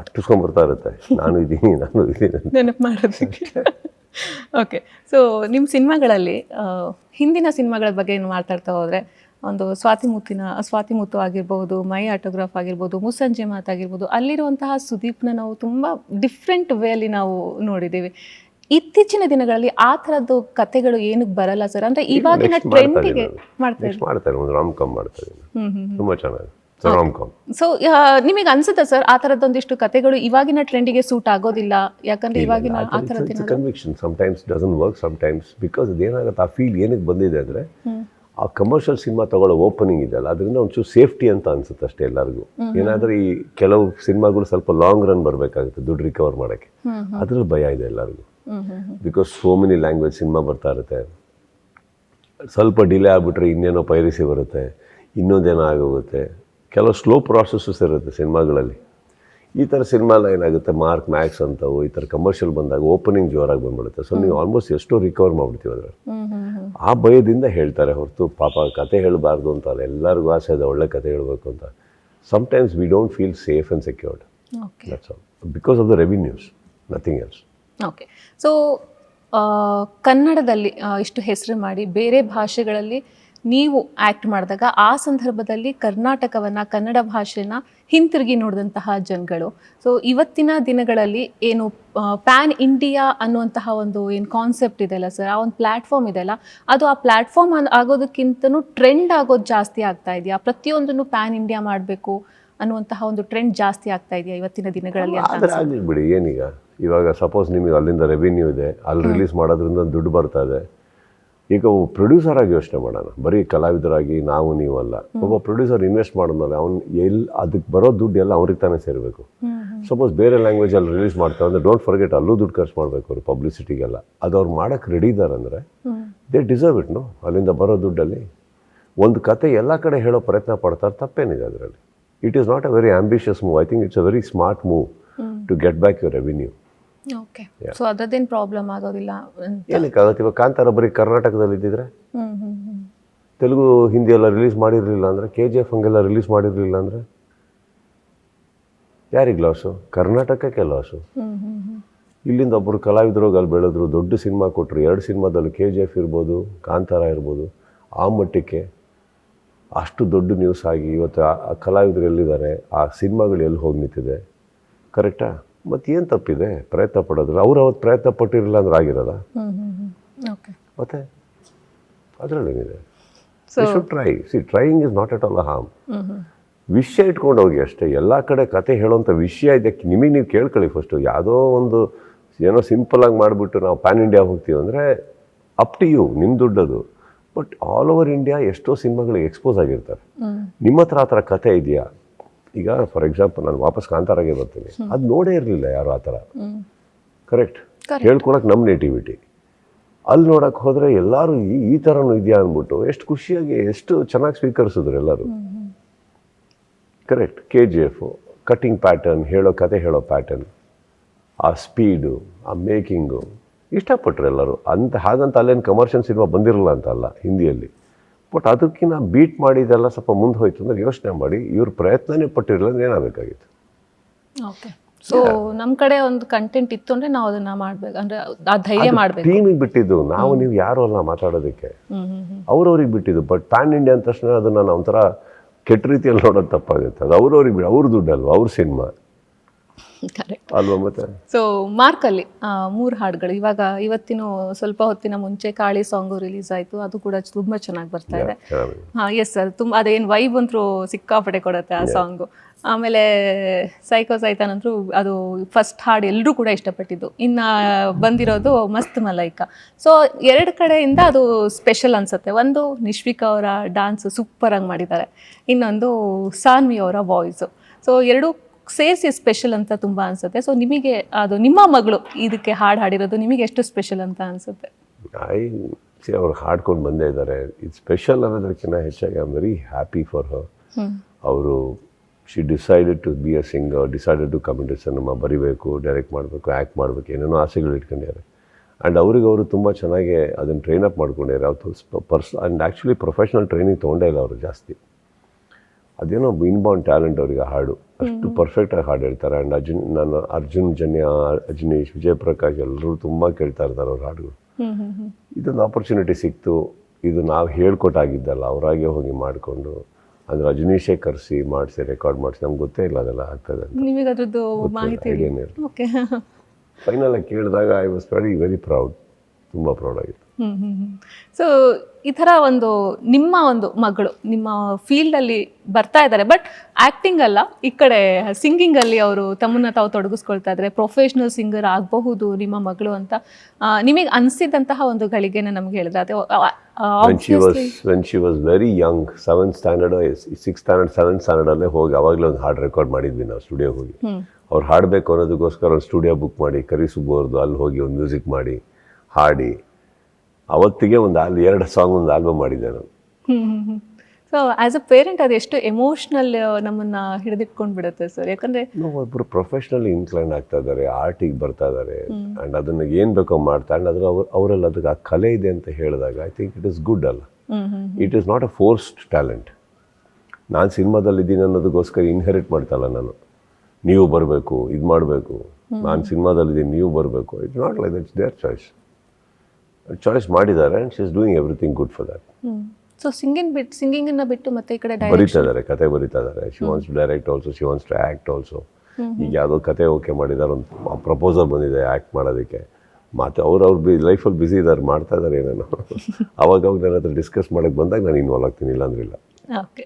ಅಟ್ಟಿಸ್ಕೊಂಡ್ಬರ್ತಾ ಇರುತ್ತೆ. ನಾನು ಇದ್ದೀನಿ ನಾನು ಇದ್ದೀನಿ. ನೆನಪು ಮಾಡೋದಕ್ಕೆ. ಓಕೆ ಸೊ ನಿಮ್ಮ ಸಿನಿಮಾಗಳಲ್ಲಿ ಹಿಂದಿನ ಸಿನಿಮಾಗಳ ಬಗ್ಗೆ ಏನು ಮಾತಾಡ್ತಾ ಹೋದರೆ ಒಂದು ಸ್ವಾತಿ ಮುತ್ತಿನ ಸ್ವಾತಿ ಮುತ್ತು ಆಗಿರ್ಬೋದು ಮೈ ಆಟೋಗ್ರಾಫ್ ಆಗಿರ್ಬೋದು ಮುಸ್ಸಂಜೆ ಮಾತಾಗಿರ್ಬೋದು ಅಲ್ಲಿರುವಂತಹ ಸುದೀಪ್ನ ನಾವು ತುಂಬ ಡಿಫ್ರೆಂಟ್ ಅಲ್ಲಿ ನಾವು ನೋಡಿದ್ದೀವಿ. ಇತ್ತೀಚಿನ ದಿನಗಳಲ್ಲಿ ಆ ಥರದ್ದು ಕತೆಗಳು ಏನಕ್ಕೆ ಬರಲ್ಲ ಸರ್? ಅಂದರೆ ಇವಾಗಿನ ಟ್ರೆಂಡಿಗೆ ಮಾಡ್ತಾರೆ ಮಾಡ್ತಾರೆ ಒಂದು ರಾಮ್ ಕಾಮ್ ಮಾಡ್ತಾರೆ ತುಂಬ ಚೆನ್ನಾಗಿ ಸೊ ನಿಮಗೆ ಅನ್ಸುತ್ತೆ ಸರ್ ಆ ಥರದ್ದೊಂದಿಷ್ಟು ಕತೆಗಳು ಇವಾಗಿನ ಟ್ರೆಂಡಿಗೆ ಸೂಟ್ ಆಗೋದಿಲ್ಲ? ಯಾಕಂದ್ರೆ ಇವಾಗಿನ ಆ ಥರದ್ದು conviction sometimes doesn't work sometimes because ಅದೇನಾಗುತ್ತೆ ಆ ಫೀಲ್ ಏನಕ್ಕೆ ಬಂದಿದೆ ಅಂದರೆ ಆ ಕಮರ್ಷಿಯಲ್ ಸಿನಿಮಾ ತಗೊಳ್ಳೋ ಓಪನಿಂಗ್ ಇದೆಯಲ್ಲ ಅದರಿಂದ ಒಂಚೂರು ಸೇಫ್ಟಿ ಅಂತ ಅನ್ಸುತ್ತೆ ಅಷ್ಟೇ ಎಲ್ಲರಿಗೂ. ಏನಾದರೂ ಈ ಕೆಲವು ಸಿನಿಮಾಗಳು ಸ್ವಲ್ಪ ಲಾಂಗ್ ರನ್ ಬರಬೇಕಾಗುತ್ತೆ ದುಡ್ಡು ರಿಕವರ್ ಮಾಡೋಕ್ಕೆ. ಅದ್ರ ಭಯ ಇದೆ ಎಲ್ಲರಿಗೂ. Because so many language cinema ಬರ್ತಾ ಇರುತ್ತೆ. ಸ್ವಲ್ಪ ಡಿಲೇ ಆಗಿಬಿಟ್ರೆ ಇನ್ನೇನೋ ಪೈರಿಸಿ ಬರುತ್ತೆ ಇನ್ನೊಂದೇನೋ ಆಗೋಗುತ್ತೆ. ಕೆಲವು ಸ್ಲೋ ಪ್ರಾಸೆಸಸ್ ಇರುತ್ತೆ ಸಿನಿಮಾಗಳಲ್ಲಿ ಈ ಥರ ಸಿನಿಮಾ ಏನಾಗುತ್ತೆ? ಮಾರ್ಕ್ ಮ್ಯಾಕ್ಸ್ ಅಂತವು ಈ ಥರ ಕಮರ್ಷಿಯಲ್ ಬಂದಾಗ ಓಪನಿಂಗ್ ಜೋರಾಗಿ ಬಂದ್ಬಿಡುತ್ತೆ. ಸೊ ನೀವು ಆಲ್ಮೋಸ್ಟ್ ಎಷ್ಟೋ ರಿಕವರ್ ಮಾಡ್ಬಿಡ್ತೀವಿ ಅದ್ರ ಆ ಭಯದಿಂದ ಹೇಳ್ತಾರೆ ಹೊರತು ಪಾಪ ಕತೆ ಹೇಳಬಾರ್ದು ಅಂತ ಅಲ್ಲ ಎಲ್ಲರಿಗೂ ಆಸೆ ಇದೆ ಒಳ್ಳೆ ಕತೆ ಹೇಳಬೇಕು ಅಂತ. Sometimes we don't feel safe and secured that's all because of the revenues nothing else okay so ಕನ್ನಡದಲ್ಲಿ ಇಷ್ಟು ಹೆಸರು ಮಾಡಿ ಬೇರೆ ಭಾಷೆಗಳಲ್ಲಿ ನೀವು ಆ್ಯಕ್ಟ್ ಮಾಡಿದಾಗ ಆ ಸಂದರ್ಭದಲ್ಲಿ ಕರ್ನಾಟಕವನ್ನು ಕನ್ನಡ ಭಾಷೆನ ಹಿಂತಿರುಗಿ ನೋಡಿದಂತಹ ಜನಗಳು. ಸೊ ಇವತ್ತಿನ ದಿನಗಳಲ್ಲಿ ಏನು ಪ್ಯಾನ್ ಇಂಡಿಯಾ ಅನ್ನುವಂತಹ ಒಂದು ಏನು ಕಾನ್ಸೆಪ್ಟ್ ಇದೆಯಲ್ಲ ಸರ್ ಆ ಒಂದು ಪ್ಲ್ಯಾಟ್ಫಾರ್ಮ್ ಇದೆಯಲ್ಲ? ಅದು ಆ ಪ್ಲ್ಯಾಟ್ಫಾರ್ಮ್ ಆಗೋದಕ್ಕಿಂತನೂ ಟ್ರೆಂಡ್ ಆಗೋದು ಜಾಸ್ತಿ ಆಗ್ತಾ ಇದೆಯಾ? ಪ್ರತಿಯೊಂದನ್ನು ಪ್ಯಾನ್ ಇಂಡಿಯಾ ಮಾಡಬೇಕು ಅನ್ನುವಂತಹ ಒಂದು ಟ್ರೆಂಡ್ ಜಾಸ್ತಿ ಆಗ್ತಾ ಇದೆಯಾ ಇವತ್ತಿನ ದಿನಗಳಲ್ಲಿ ಆಗಲಿ ಬಿಡಿ ಏನೀಗ? ಇವಾಗ ಸಪೋಸ್ ನಿಮಗೆ ಅಲ್ಲಿಂದ ರೆವಿನ್ಯೂ ಇದೆ ಅಲ್ಲಿ ರಿಲೀಸ್ ಮಾಡೋದ್ರಿಂದ ದುಡ್ಡು ಬರ್ತಾ ಇದೆ. ಈಗ ಪ್ರೊಡ್ಯೂಸರ್ ಆಗಿ ಯೋಚನೆ ಮಾಡೋಣ. ಬರೀ ಕಲಾವಿದರಾಗಿ ನಾವು ನೀವು ಅಲ್ಲ ಒಬ್ಬ ಪ್ರೊಡ್ಯೂಸರ್ ಇನ್ವೆಸ್ಟ್ ಮಾಡಿದ್ಮೇಲೆ ಅವ್ನು ಎಲ್ಲಿ ಅದಕ್ಕೆ ಬರೋ ದುಡ್ಡು ಎಲ್ಲ ಅವ್ರಿಗೆ ತಾನೇ ಸೇರಬೇಕು. ಸಪೋಸ್ ಬೇರೆ ಲ್ಯಾಂಗ್ವೇಜಲ್ಲಿ ರಿಲೀಸ್ ಮಾಡ್ತಾರೆ ಅಂದರೆ ಡೋಂಟ್ ಫರ್ಗೆಟ್ ಅಲ್ಲೂ ದುಡ್ಡು ಖರ್ಚು ಮಾಡಬೇಕು ಅವ್ರು ಪಬ್ಲಿಸಿಟಿಗೆಲ್ಲ ಅದು ಅವ್ರು ಮಾಡೋಕ್ಕೆ ರೆಡಿ ಇದ್ದಾರೆ ಅಂದರೆ ದೇ ಡಿಸರ್ವ್ ಇಟ್ ನೋ ಅಲ್ಲಿಂದ ಬರೋ ದುಡ್ಡಲ್ಲಿ. ಒಂದು ಕತೆ ಎಲ್ಲ ಕಡೆ ಹೇಳೋ ಪ್ರಯತ್ನ ಪಡ್ತಾರೆ ತಪ್ಪೇನಿದೆ ಅದರಲ್ಲಿ. It is not a very ambitious move I think it's a very smart move to get back your revenue okay so ಅದರದ್ದೇನು problem ಆಗೋದಿಲ್ಲ ಏನಕ್ಕೆ ಆಗುತ್ತೆ ಇವಾಗ ಕಾಂತಾರ ಬರೀ ಕರ್ನಾಟಕದಲ್ಲಿ ಇದ್ದಿದ್ರೆ? ತೆಲುಗು ಹಿಂದಿ ಎಲ್ಲ ರಿಲೀಸ್ ಮಾಡಿರಲಿಲ್ಲ ಅಂದರೆ ಕೆ ಜಿ ಎಫ್ ಹಂಗೆಲ್ಲ ರಿಲೀಸ್ ಮಾಡಿರಲಿಲ್ಲ ಅಂದರೆ? ಯಾರಿಗೆ ಲಾಸು ಕರ್ನಾಟಕಕ್ಕೆ ಲಾಸು ಇಲ್ಲಿಂದ ಒಬ್ಬರು ಕಲಾವಿದರು ಅಲ್ಲಿ ಬೆಳೆದ್ರು ದೊಡ್ಡ ಸಿನಿಮಾ ಕೊಟ್ಟರು ಎರಡು ಸಿನಿಮಾದಲ್ಲಿ ಕೆ ಜಿ ಎಫ್ ಇರ್ಬೋದು ಕಾಂತಾರ ಇರ್ಬೋದು ಆ ಮಟ್ಟಕ್ಕೆ ಅಷ್ಟು ದೊಡ್ಡ ನ್ಯೂಸ್ ಆಗಿ ಇವತ್ತು ಆ ಆ ಕಲಾವಿದರು ಎಲ್ಲಿದ್ದಾರೆ? ಆ ಸಿನಿಮಾಗಳು ಎಲ್ಲಿ ಹೋಗಿ ನಿಂತಿದೆ ಕರೆಕ್ಟಾ ಮತ್ತು ಏನು ತಪ್ಪಿದೆ? ಪ್ರಯತ್ನ ಪಡೋದ್ರೆ ಅವ್ರು ಅವತ್ತು ಪ್ರಯತ್ನ ಪಟ್ಟಿರಲಿಲ್ಲ ಅಂದ್ರೆ ಆಗಿರೋದ? ಮತ್ತೆ? ಅದರಲ್ಲೇನಿದೆ? Try see trying is not at all a harm ವಿಷಯ ಇಟ್ಕೊಂಡು ಹೋಗಿ ಅಷ್ಟೇ. ಎಲ್ಲ ಕಡೆ ಕತೆ ಹೇಳೋಂಥ ವಿಷಯ ಇದಕ್ಕೆ ನಿಮಗೆ ನೀವು ಕೇಳ್ಕೊಳ್ಳಿ ಫಸ್ಟು ಯಾವುದೋ ಒಂದು ಏನೋ ಸಿಂಪಲಾಗಿ ಮಾಡಿಬಿಟ್ಟು ನಾವು ಪ್ಯಾನ್ ಇಂಡಿಯಾ ಹೋಗ್ತೀವಿ ಅಂದರೆ ಅಪ್ ಟು ಯು ನಿಮ್ಮ ದುಡ್ಡದು. ಬಟ್ ಆಲ್ ಓವರ್ ಇಂಡಿಯಾ ಎಷ್ಟೋ ಸಿನಿಮಾಗಳಿಗೆ ಎಕ್ಸ್ಪೋಸ್ ಆಗಿರ್ತಾರೆ. ನಿಮ್ಮ ಹತ್ರ ಆ ಥರ ಕತೆ ಇದೆಯಾ? ಈಗ ಫಾರ್ ಎಕ್ಸಾಂಪಲ್ ನಾನು ವಾಪಸ್ ಕಾಂತಾರಾಗೆ ಬರ್ತೀನಿ. ಅದು ನೋಡೇ ಇರಲಿಲ್ಲ ಯಾರು ಆ ಥರ. ಕರೆಕ್ಟ್. ಹೇಳ್ಕೊಳಕ್ಕೆ ನಮ್ಮ ನೇಟಿವಿಟಿ ಅಲ್ಲಿ ನೋಡಕ್ಕೆ ಹೋದರೆ ಎಲ್ಲರೂ ಈ ಈ ಥರನೂ ಇದೆಯಾ ಅಂದ್ಬಿಟ್ಟು ಎಷ್ಟು ಖುಷಿಯಾಗಿ ಎಷ್ಟು ಚೆನ್ನಾಗಿ ಸ್ವೀಕರಿಸಿದ್ರು ಎಲ್ಲರೂ. Correct K G F cutting pattern ಹೇಳೋ ಕತೆ ಹೇಳೋ ಪ್ಯಾಟರ್ನ್ ಆ ಸ್ಪೀಡು ಆ ಮೇಕಿಂಗು ಇಷ್ಟಪಟ್ಟರು ಎಲ್ಲರೂ. ಅಂತ ಹಾಗಂತ ಅಲ್ಲೇನು ಕಮರ್ಷಿಯಲ್ ಸಿನಿಮಾ ಬಂದಿರಲ್ಲ ಅಂತ ಅಲ್ಲ ಹಿಂದಿಯಲ್ಲಿ. ಬಟ್ ಅದಕ್ಕಿಂತ ಬೀಟ್ ಮಾಡಿದೆಲ್ಲ ಸ್ವಲ್ಪ ಮುಂದೆ ಹೋಯ್ತು ಅಂದ್ರೆ ಯೋಚನೆ ಮಾಡಿ ಇವ್ರ ಪ್ರಯತ್ನನೇ ಪಟ್ಟಿರಲಿಲ್ಲ ಅಂದ್ರೆ ಏನಾಗಬೇಕಾಗಿತ್ತು? ಓಕೆ ಸೊ ನಮ್ಮ ಕಡೆ ಒಂದು ಕಂಟೆಂಟ್ ಇತ್ತು ಅಂದ್ರೆ ನಾವು ಅದನ್ನ ಮಾಡ್ಬೇಕು ಅಂದ್ರೆ ಆ ಧೈರ್ಯ ಮಾಡ್ಬೇಕು. ಟೀಮಿಗೆ ಬಿಟ್ಟಿದ್ದು ನಾವು ನೀವು ಯಾರು ಅಲ್ಲ ಮಾತಾಡೋದಕ್ಕೆ. ಅವ್ರವ್ರಿಗೆ ಬಿಟ್ಟಿದ್ದು ಬಟ್ ಪ್ಯಾನ್ ಇಂಡಿಯಾ ಅಂದ ತಕ್ಷಣ ಅದನ್ನ ನಾವು ಒಂಥರ ಕೆಟ್ಟ ರೀತಿಯಲ್ಲಿ ನೋಡೋದು ತಪ್ಪಾಗುತ್ತೆ. ಅದು ಅವ್ರವ್ರಿಗೆ ಬಿಡು ಅವ್ರ ದುಡ್ಡಲ್ವ ಅವ್ರ ಸಿನಿಮಾ. ಕರೆಕ್ಟ್ ಅಲ್ವಾ ಮತ್ತೆ? ಸೊ ಮಾರ್ಕಲ್ಲಿ ಮೂರು ಹಾಡುಗಳು. ಇವಾಗ ಇವತ್ತಿನ ಸ್ವಲ್ಪ ಹೊತ್ತಿನ ಮುಂಚೆ ಕಾಳಿ ಸಾಂಗು ರಿಲೀಸ್ ಆಯಿತು. ಅದು ಕೂಡ ತುಂಬ ಚೆನ್ನಾಗಿ ಬರ್ತಾ ಇದೆ. ಹಾಂ ಎಸ್ ಸರ್ ತುಂಬ ಅದೇನು ವೈಬ್ ಅಂತೂ ಸಿಕ್ಕಾಪಟ್ಟೆ ಕೊಡುತ್ತೆ ಆ ಸಾಂಗು ಆಮೇಲೆ ಸೈಕೋ ಸೈತಾನ್ ಅಂತೂ ಅದು ಫಸ್ಟ್ ಹಾಡು ಎಲ್ಲರೂ ಕೂಡ ಇಷ್ಟಪಟ್ಟಿದ್ದು. ಇನ್ನು ಬಂದಿರೋದು ಮಸ್ತ್ ಮಲೈಕ. ಸೊ ಎರಡು ಕಡೆಯಿಂದ ಅದು ಸ್ಪೆಷಲ್ ಅನ್ಸುತ್ತೆ. ಒಂದು ನಿಶ್ವಿಕಾ ಅವರ ಡಾನ್ಸ್ ಸೂಪರಾಗಿ ಮಾಡಿದ್ದಾರೆ. ಇನ್ನೊಂದು ಸಾನ್ವಿ ಅವರ ವಾಯ್ಸು ಸೊ ಎರಡೂ ಸೇರಿಸಿ ಸ್ಪೆಷಲ್ ಅಂತ ತುಂಬ ಅನ್ಸುತ್ತೆ. ಸೊ ನಿಮಗೆ ಅದು ನಿಮ್ಮ ಮಗಳು ಇದಕ್ಕೆ ಹಾಡು ಹಾಡಿರೋದು ನಿಮಗೆ ಎಷ್ಟು ಸ್ಪೆಷಲ್ ಅಂತ ಅನ್ಸುತ್ತೆ? ಐ ಅವ್ರು ಹಾಡ್ಕೊಂಡು ಬಂದೇ ಇದ್ದಾರೆ ಇದು ಸ್ಪೆಷಲ್ ಅನ್ನೋದಕ್ಕಿಂತ ಹೆಚ್ಚಾಗಿ I am very happy for her ಅವರು she decided to be a singer decided to comment cinema ಬರಿಬೇಕು ಡೈರೆಕ್ಟ್ ಮಾಡಬೇಕು ಆ್ಯಕ್ಟ್ ಮಾಡಬೇಕು ಏನೇನೋ ಆಸೆಗಳು ಇಟ್ಕೊಂಡಿದ್ದಾರೆ. ಆ್ಯಂಡ್ ಅವ್ರಿಗೆ ಅವರು ತುಂಬ ಚೆನ್ನಾಗಿ ಅದನ್ನು ಟ್ರೈನ್ ಅಪ್ ಮಾಡ್ಕೊಂಡಿದ್ದಾರೆ. ಅವ್ರು purse and actually professional training ತೊಗೊಂಡೇ ಇಲ್ಲ ಅವರು ಜಾಸ್ತಿ. ಅದೇನೋ ಇನ್ಬಾರ್ನ್ ಟ್ಯಾಲೆಂಟ್ ಅವರಿಗೆ ಹಾಡು. ಅಷ್ಟು ಪರ್ಫೆಕ್ಟಾಗಿ ಹಾಡು ಹೇಳ್ತಾರೆ. ಆ್ಯಂಡ್ ಅರ್ಜುನ್ ನಾನು ಅರ್ಜುನ್ ಜನ್ಯ ಅಜನೀಶ್ ವಿಜಯ್ ಪ್ರಕಾಶ್ ಎಲ್ಲರೂ ತುಂಬ ಕೇಳ್ತಾ ಇರ್ತಾರೆ ಅವ್ರ ಹಾಡುಗಳು. ಇದೊಂದು ಆಪರ್ಚುನಿಟಿ ಸಿಕ್ತು. ಇದು ನಾವು ಹೇಳ್ಕೊಟ್ಟಾಗಿದ್ದಲ್ಲ ಅವರಾಗೆ ಹೋಗಿ ಮಾಡಿಕೊಂಡು. ಅಂದ್ರೆ ರಜನೀಶೇ ಕರೆಸಿ ಮಾಡಿಸಿ ರೆಕಾರ್ಡ್ ಮಾಡಿಸಿ ನಮ್ಗೆ ಗೊತ್ತೇ ಇಲ್ಲ ಅದೆಲ್ಲ ಆಗ್ತದೆ ನಿಮಗೆ ಅದ್ರದ್ದು ಮಾಹಿತಿ ಫೈನಲ್ ಕೇಳಿದಾಗ I was very very proud ತುಂಬ ಪ್ರೌಡ್ ಆಗಿತ್ತು ಹ್ಮ್ ಹ್ಮ್ ಹ್ಮ್. ಸೊ ಈ ಥರ ಒಂದು ನಿಮ್ಮ ಒಂದು ಮಗಳು ನಿಮ್ಮ ಫೀಲ್ಡಲ್ಲಿ ಬರ್ತಾ ಇದ್ದಾರೆ ಬಟ್ ಆ್ಯಕ್ಟಿಂಗ್ ಅಲ್ಲ ಈ ಕಡೆ ಸಿಂಗಿಂಗಲ್ಲಿ ಅವರು ತಮ್ಮನ್ನ ತಾವು ತೊಡಗಿಸ್ಕೊಳ್ತಾ ಇದ್ದಾರೆ. ಪ್ರೊಫೆಷ್ನಲ್ ಸಿಂಗರ್ ಆಗಬಹುದು ನಿಮ್ಮ ಮಗಳು ಅಂತ. ನಿಮಗೆ ಅನಿಸಿದಂತಹ ಒಂದು ಗಳಿಗೆನ ನಮ್ಗೆ ಹೇಳಿದ್ರೆ ಅದೇ when she was when she was very young seven standard six standard seven ಸ್ಟ್ಯಾಂಡರ್ಡಲ್ಲೇ ಹೋಗಿ ಅವಾಗಲೇ ಒಂದು ಹಾಡು ರೆಕಾರ್ಡ್ ಮಾಡಿದ್ವಿ ನಾವು ಸ್ಟುಡಿಯೋ ಹೋಗಿ. ಅವ್ರು ಹಾಡಬೇಕು ಅನ್ನೋದಕ್ಕೋಸ್ಕರ ಒಂದು ಸ್ಟುಡಿಯೋ ಬುಕ್ ಮಾಡಿ ಕರಿ ಸುಬ್ಬವ್ರದ್ದು ಅಲ್ಲಿ ಹೋಗಿ ಒಂದು ಮ್ಯೂಸಿಕ್ ಮಾಡಿ. ಹಾಡಿ. ಅವತ್ತಿಗೆ ಒಂದು ಆಲ್ ಎರಡು ಸಾಂಗ್ ಒಂದು ಆಲ್ಬಮ್ ಮಾಡಿದ್ದೆ ನಾನು ಸೊ ಆಸ್ ಅ ಪೇರೆಂಟ್ ಅದು ಎಷ್ಟು ಎಮೋಷ್ನಲ್ ನಮ್ಮನ್ನ ಹಿಡಿದಿಟ್ಕೊಂಡು ಬಿಡುತ್ತೆ ಸರ್ ಯಾಕಂದ್ರೆ ಒಬ್ಬರು ಪ್ರೊಫೆಷ್ನಲಿ ಇನ್ಕ್ಲೈನ್ ಆಗ್ತಾ ಇದ್ದಾರೆ ಆರ್ಟಿಗೆ ಬರ್ತಾ ಇದ್ದಾರೆ. ಆ್ಯಂಡ್ ಅದನ್ನು ಏನು ಬೇಕೋ ಮಾಡ್ತಾ ಆ್ಯಂಡ್ ಅದ್ರ ಅವ್ರು ಅವರಲ್ಲಿ ಅದಕ್ಕೆ ಆ ಕಲೆ ಇದೆ ಅಂತ ಹೇಳಿದಾಗ I think it is good ಅಲ್ಲ. It is not a forced talent ನಾನು ಸಿನಿಮಾದಲ್ಲಿದ್ದೀನಿ ಅನ್ನೋದಕ್ಕೋಸ್ಕರ ಇನ್ಹೆರಿಟ್ ಮಾಡ್ತಲ್ಲ ನಾನು. ನೀವು ಬರಬೇಕು ಇದು ಮಾಡಬೇಕು. ನಾನು ಸಿನಿಮಾದಲ್ಲಿದ್ದೀನಿ ನೀವು ಬರಬೇಕು. It's not like it's their choice choice ಮಾಡಿದ್ದಾರೆ and she is doing everything good for that hmm so singing ಬಿಟ್ಟು ಸಿಂಗಿಂಗನ್ನ ಬಿಟ್ಟು ಮತ್ತೆ ಈ ಕಡೆ ಬರೀತಾ ಇದ್ದಾರೆ ಕತೆ ಬರೀತಾ ಇದ್ದಾರೆ. She wants to direct also she wants to act also ಈಗ ಯಾವುದೋ ಕತೆ ಓಕೆ ಮಾಡಿದ್ದಾರೆ ಒಂದು ಪ್ರಪೋಸಲ್ ಬಂದಿದೆ ಆ್ಯಕ್ಟ್ ಮಾಡೋದಕ್ಕೆ. ಮತ್ತೆ ಅವ್ರು ಅವ್ರು ಬಿ ಲೈಫಲ್ಲಿ ಬ್ಯುಸಿ ಇದ್ದಾರೆ ಮಾಡ್ತಾ ಇದ್ದಾರೆ ಏನೇನೋ. ಅವಾಗ ಅವಾಗ ನನ್ನ ಹತ್ರ ಡಿಸ್ಕಸ್ ಮಾಡೋಕ್ಕೆ ಬಂದಾಗ ನಾನು ಇನ್ವಾಲ್ವ್ ಆಗ್ತೀನಿ ಇಲ್ಲ. ಅಂದ್ರಿಲ್ಲ ಓಕೆ